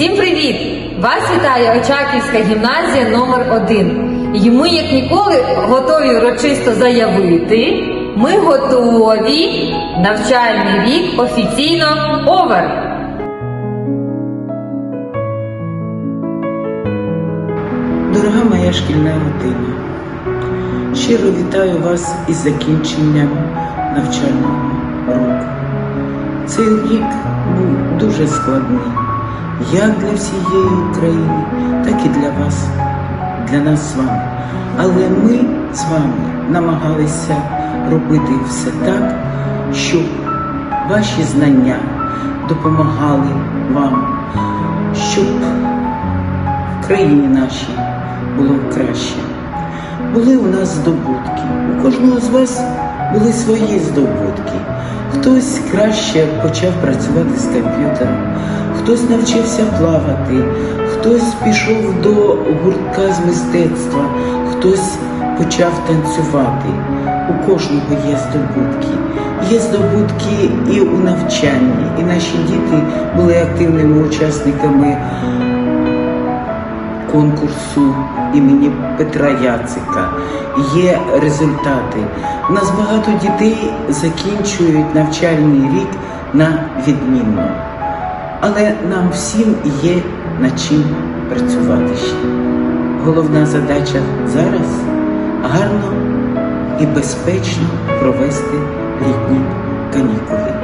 Всім привіт! Вас вітає Очаківська гімназія номер 1 І ми, як ніколи, готові урочисто заявити. Ми готові. Навчальний рік офіційно овер. Дорога моя шкільна родина, щиро вітаю вас із закінченням навчального року. Цей рік був дуже складний, як для всієї України, так і для вас, для нас з вами. Але ми з вами намагалися робити все так, щоб ваші знання допомагали вам, щоб в країні нашій було краще. Були у нас здобутки. У кожного з вас були свої здобутки. Хтось краще почав працювати з комп'ютером, хтось навчився плавати, хтось пішов до гуртка з мистецтва, хтось почав танцювати. У кожного є здобутки. Є здобутки і у навчанні, і наші діти були активними учасниками конкурсу імені Петра Яцика. Є результати. У нас багато дітей закінчують навчальний рік на відмінно. Але нам всім є над чим працювати ще. Головна задача зараз гарно і безпечно провести літні канікули.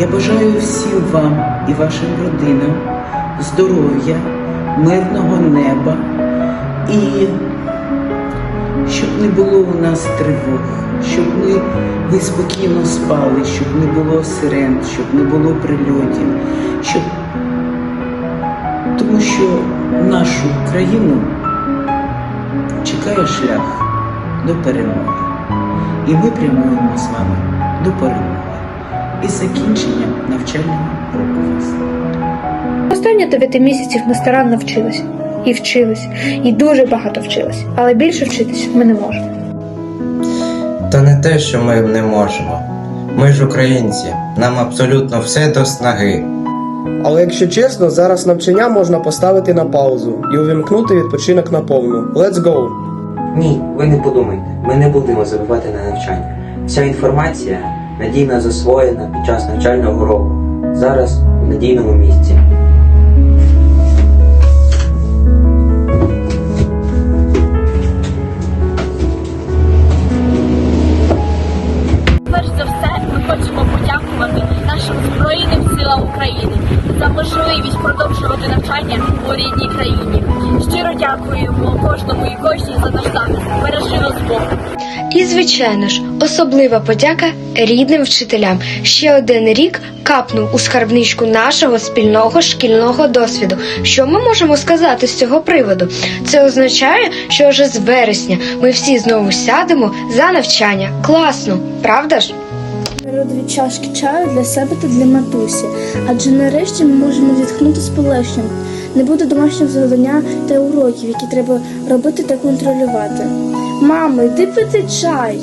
Я бажаю всім вам і вашим родинам здоров'я, мирного неба і щоб не було у нас тривог, щоб ми ви спокійно спали, щоб не було сирен, щоб не було прильотів, щоб тому що нашу країну чекає шлях до перемоги. І ми прямуємо з вами до перемоги із закінченням навчального року. Останні дев'яти місяців ми старанно вчились. І вчились, і дуже багато вчились. Але більше вчитись ми не можемо. Та не те, що ми не можемо. Ми ж українці, нам абсолютно все до снаги. Але якщо чесно, зараз навчання можна поставити на паузу і увімкнути відпочинок на повну. Let's go! Ні, ви не подумайте, ми не будемо забивати на навчання. Вся інформація надійно засвоєна під час навчального року. Зараз в надійному місці. І кожній за наш. Бережи нас Бог. І, звичайно ж, особлива подяка рідним вчителям. Ще один рік капнув у скарбничку нашого спільного шкільного досвіду. Що ми можемо сказати з цього приводу? Це означає, що вже з вересня ми всі знову сядемо за навчання. Класно, правда ж? Беру дві чашки чаю для себе та для матусі, адже нарешті ми можемо зітхнути з полегшенням. Не буде домашнього завдання та уроків, які треба робити та контролювати. Мамо, йди пити чай.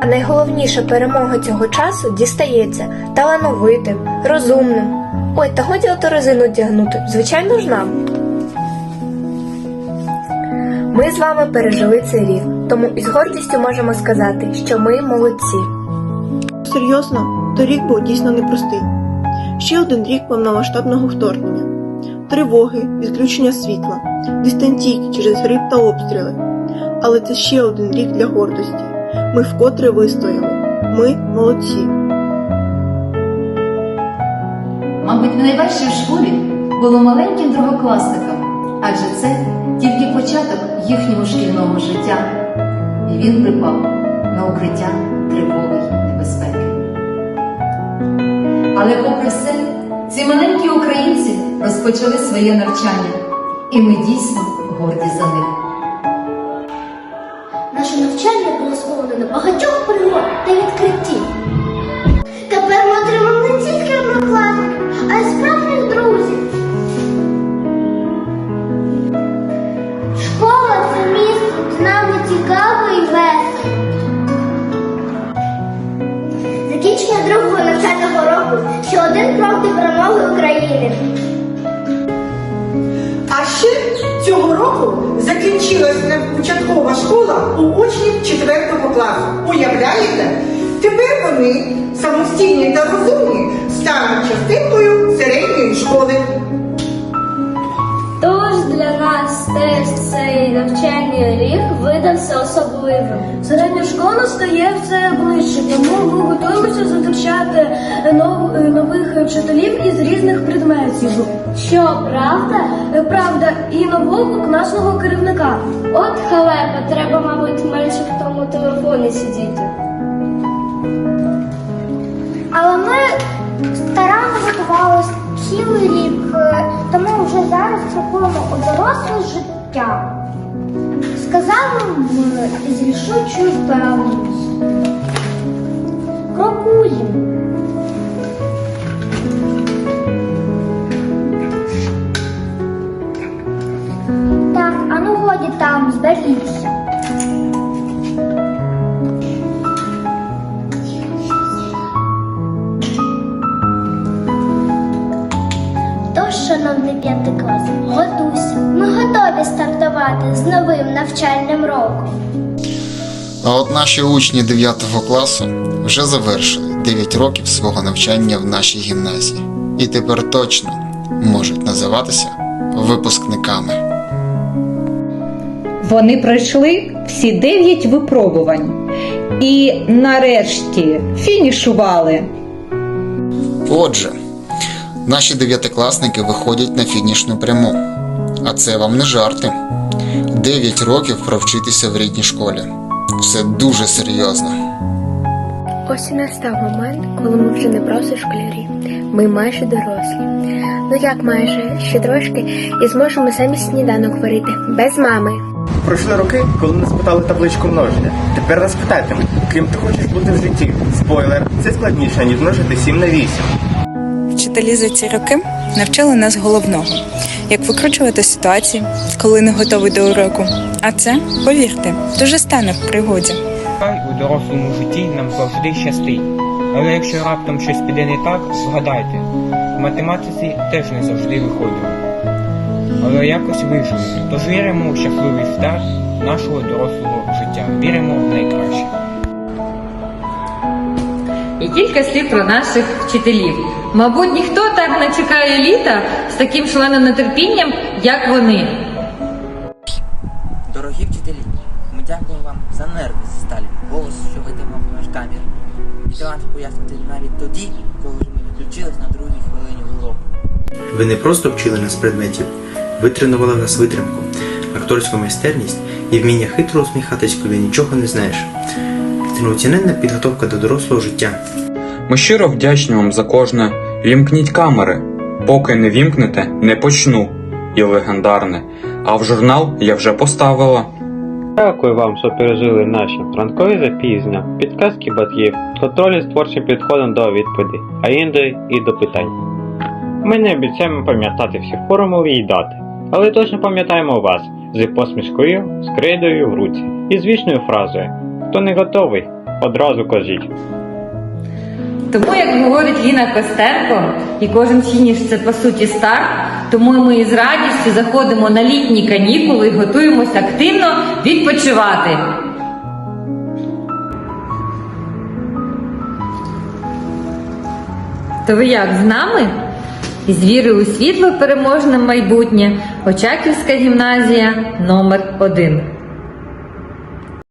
А найголовніша перемога цього часу дістається талановитим, розумним. Ой, та годі ото резину тягнути, звичайно ж нам. Ми з вами пережили цей рік, тому із гордістю можемо сказати, що ми молодці. Серйозно, той рік був дійсно непростий. Ще один рік повномасштабного вторгнення, тривоги, відключення світла, дистанційки через гриб та обстріли. Але це ще один рік для гордості. Ми вкотре вистояли. Ми молодці. Мабуть, найважче в школі було маленьким другокласникам, адже це тільки початок їхнього шкільного життя, і він припав на укриття тривоги небезпеки. Але попри все, ці маленькі українці розпочали своє навчання, і ми дійсно горді за них. Наше навчання було сповнено багатьох пригод та відкриттів. Тепер ми отримаємо не тільки однокласників, а й справжніх друзів. Школа це місто, де нам не цікаво і весело. Закінчення другого навчального року ще один крок до перемоги України. ще цього року закінчилась початкова школа у учнів 4 класу. Уявляєте? Тепер вони самостійні та розумні стануть частинкою середньої школи. Для нас теж цей навчальний рік видався особливим. Середня школа стає все ближче, тому ми готуємося зустрічати нов- нових вчителів із різних предметів. Що, правда? Е, Правда, і нового класного керівника. От халепа, треба, мабуть, менше в тому телефоні сидіти. Тому вже зараз крокуємо у доросле життя. Сказали ми з рішучою впевненістю. Крокуємо. Так, а ну годі там, зберіться. Тож, шановний п'ятий клас, готуйся. Ми готові стартувати з новим навчальним роком. А от наші учні 9 класу вже завершили 9 років свого навчання в нашій гімназії і тепер точно можуть називатися випускниками. Вони пройшли всі дев'ять випробувань і нарешті фінішували. Отже, наші дев'ятикласники виходять на фінішну пряму. А це вам не жарти. 9 років провчитися в рідній школі. Все дуже серйозно. Ось і настав момент, коли ми вже не просто школярі. Ми майже дорослі. Ну як майже, ще трошки, і зможемо самі сніданок варити без мами. Пройшли роки, коли нас питали табличку множення. Тепер нас питатимуть, ким ти хочеш бути в житті. Спойлер, це складніше, ніж множити 7 на 8. Вчителі за ці роки навчили нас головного, як викручувати ситуації, коли не готовий до уроку. А це, повірте, дуже стане в пригоді. Хай у дорослому житті нам завжди щастить. Але якщо раптом щось піде не так, згадайте, в математиці теж не завжди виходило. Але якось вижили. Тож віримо у щасливий старт нашого дорослого життя. Віримо в найкраще. І кілька слів про наших вчителів. Мабуть, ніхто так не чекає літа з таким шаленим нетерпінням, як вони. Дорогі вчителі, ми дякуємо вам за нерви зі сталі, голос, що витримав наш камір. І талант пояснити навіть тоді, коли вже ми відключились на другій хвилині уроку. Ви не просто вчили нас предметів, ви тренували нас витримку, акторську майстерність і вміння хитро усміхатись, коли нічого не знаєш. Неоціненна підготовка до дорослого життя. Ми щиро вдячні вам за кожне. Вімкніть камери. Поки не вімкнете, не почну. І легендарне. А в журнал я вже поставила. Дякую вам, що пережили наші ранкові запізнення, підказки батьків, контролі з творчим підходом до відповідей, а іноді і до питань. Ми не обіцяємо пам'ятати всі формули і дати, але точно пам'ятаємо вас з посмішкою, з крейдою в руці і з фразою Хто не готовий, одразу кажіть. Тому, як говорить Ліна Костенко, і кожен фініш це по суті старт, тому ми із радістю заходимо на літні канікули і готуємося активно відпочивати. То ви як з нами? Із вірою у світло переможне майбутнє Очаківська гімназія номер 1